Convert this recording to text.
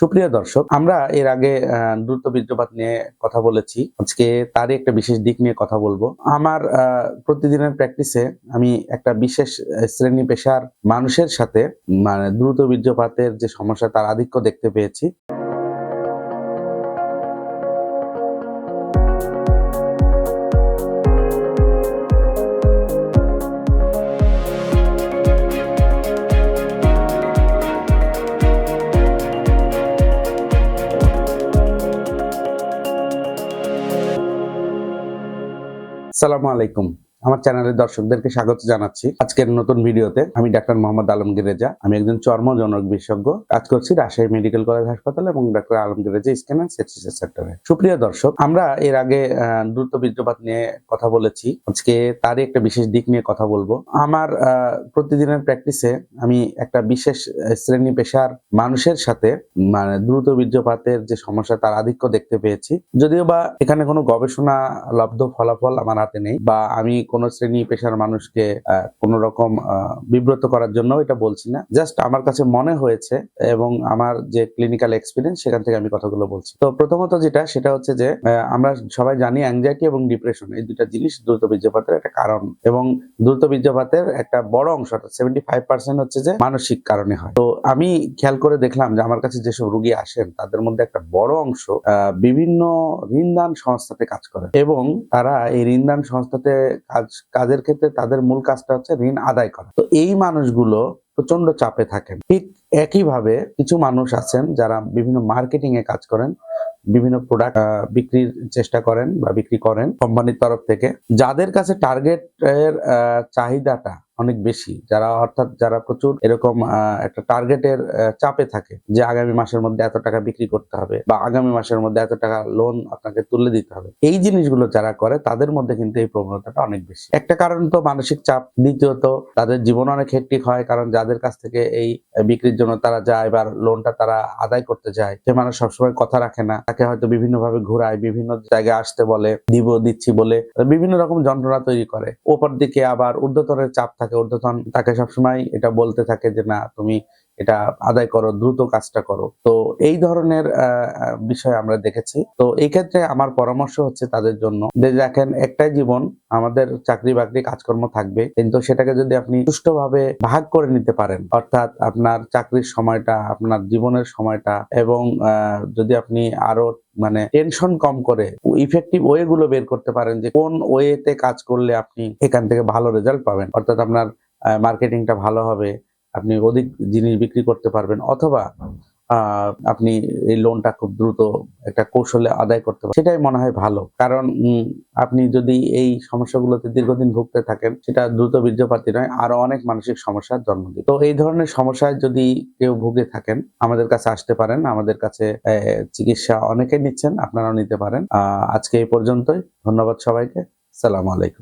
সুপ্রিয় দর্শক, আমরা এর আগে দ্রুত বীর্যপাত নিয়ে কথা বলেছি। আজকে তারই একটা বিশেষ দিক নিয়ে কথা বলব। আমার প্রতিদিনের প্র্যাকটিসে আমি একটা বিশেষ শ্রেণি পেশার মানুষের সাথে মানে দ্রুত বীর্যপাতের যে সমস্যা, তার আধিক্য দেখতে পেয়েছি। সালামু আলাইকুম। আমার চ্যানেলের দর্শকদেরকে স্বাগত জানাচ্ছি। আজকের নতুন ভিডিওতে আমি ডাক্তার মোহাম্মদ আলমগীর রেজা। আমি একজন চর্মজনক বিশেষজ্ঞ। কাজ করছি রাজশাহী মেডিকেল কলেজ হাসপাতাল এবং doctor Alamgir Reza scan and সেক্সিসের সেক্টরে সুপ্রিয় দর্শক, আমরা এর আগে দ্রুত বীর্যপাত নিয়ে কথা বলেছি। আজকে তারই একটা বিশেষ দিক নিয়ে কথা বলব। আমার প্রতিদিনের প্র্যাকটিসে আমি একটা বিশেষ শ্রেণি পেশার মানুষের সাথে মানে দ্রুত বীর্যপাতের যে সমস্যা তার আধিক্য দেখতে পেয়েছি। যদিও বা এখানে কোনো গবেষণা লব্ধ ফলাফল আমার হাতে নেই বা আমি কোনো শ্রেণি পেশার মানুষকে কোনো রকম বিব্রত করার জন্য এটা বলছি না। জাস্ট আমার কাছে মনে হয়েছে এবং আমার যে ক্লিনিক্যাল এক্সপিরিয়েন্স সেখান থেকে আমি কথাগুলো বলছি। তো প্রথমত যেটা, সেটা হচ্ছে যে আমরা সবাই জানি অ্যাংজাইটি এবং ডিপ্রেশন এই দুটা জিনিস দ্রুত বীর্যপাতের একটা কারণ এবং দ্রুত বীর্যপাতের একটা বড় অংশ সেভেন্টি ফাইভ পার্সেন্ট হচ্ছে যে মানসিক কারণে হয়। তো আমি খেয়াল করে দেখলাম যে আমার কাছে যেসব রুগী আসেন, তাদের মধ্যে একটা বড় অংশ বিভিন্ন ঋণদান সংস্থাতে কাজ করে এবং তারা এই ঋণদান সংস্থাতে কাজ কাজের ক্ষেত্রে তাদের মূল কাজটা হচ্ছে ঋণ আদায় করা। তো এই মানুষগুলো প্রচণ্ড চাপে থাকেন। ঠিক একইভাবে কিছু মানুষ আছেন যারা বিভিন্ন মার্কেটিং এ কাজ করেন, বিভিন্ন প্রোডাক্ট বিক্রির চেষ্টা করেন বা বিক্রি করেন কোম্পানির তরফ থেকে। যাদের কাছে টার্গেট এর চাহিদাটা অনেক বেশি। যারা অর্থাৎ যারা প্রচুর এরকম একটা টার্গেটের চাপে থাকে যে আগামী মাসের মধ্যে এত টাকা বিক্রি করতে হবে বা আগামী মাসের মধ্যে এত টাকা লোন আপনাকে তুলে দিতে হবে। এই জিনিসগুলো যারা করে, তাদের মধ্যে কিন্তু এই প্রবণতাটা অনেক বেশি। একটা কারণ তো মানসিক চাপ, দ্বিতীয়ত তাদের জীবন অনেক হেক্টিক হয়, কারণ যাদের কাছ থেকে এই বিক্রির জন্য তারা যায় বা লোনটা তারা আদায় করতে যায়, সে মানুষ সবসময় কথা রাখে না। তাকে হয়তো বিভিন্ন ভাবে ঘোরায়, বিভিন্ন জায়গায় আসতে বলে, দিব, দিচ্ছি বলে, বিভিন্ন রকম যন্ত্রণা তৈরি করে। ওপর দিকে আবার ঊর্ধ্বতনের চাপ থাকে। ঊর্ধ্বতন তাকে সবসময় এটা বলতে থাকে যে না তুমি এটা আদায় করো, দ্রুত কাজটা করো। তো এই ধরনের বিষয় আমরা দেখেছি। তো এই ক্ষেত্রে আমার পরামর্শ হচ্ছে তাদের জন্য যে দেখেন, একটাই জীবন, আমাদের চাকরি বাকরি কাজকর্ম থাকবে। কিন্তু সেটাকে যদি আপনি সুষ্ঠুভাবে ভাগ করে নিতে পারেন, অর্থাৎ আপনার চাকরির সময়টা, আপনার জীবনের সময়টা এবং যদি আপনি আরও মানে টেনশন কম করে ইফেক্টিভ ওয়ে গুলো বের করতে পারেন যে কোন ওয়েতে কাজ করলে আপনি এখান থেকে ভালো রেজাল্ট পাবেন। অর্থাৎ আপনার মার্কেটিংটা ভালো হবে আপনি অধিক জিনিস বিক্রি করতে পারবেন, অথবা আপনি এই লোনটা খুব দ্রুত একটা কৌশলে আদায় করতে পারেন সেটাই মনে হয় ভালো। কারণ আপনি যদি এই সমস্যাগুলোতে দীর্ঘদিন ভুগতে থাকেন, সেটা দ্রুত বীর্যপাতি নয়, আরও অনেক মানসিক সমস্যার জন্ম দিবে। তো এই ধরনের সমস্যায় যদি কেউ ভুগে থাকেন, আমাদের কাছে আসতে পারেন। আমাদের কাছে চিকিৎসা অনেকে নিচ্ছেন, আপনারাও নিতে পারেন। আজকে এই পর্যন্তই। ধন্যবাদ সবাইকে। সালাম আলাইকুম।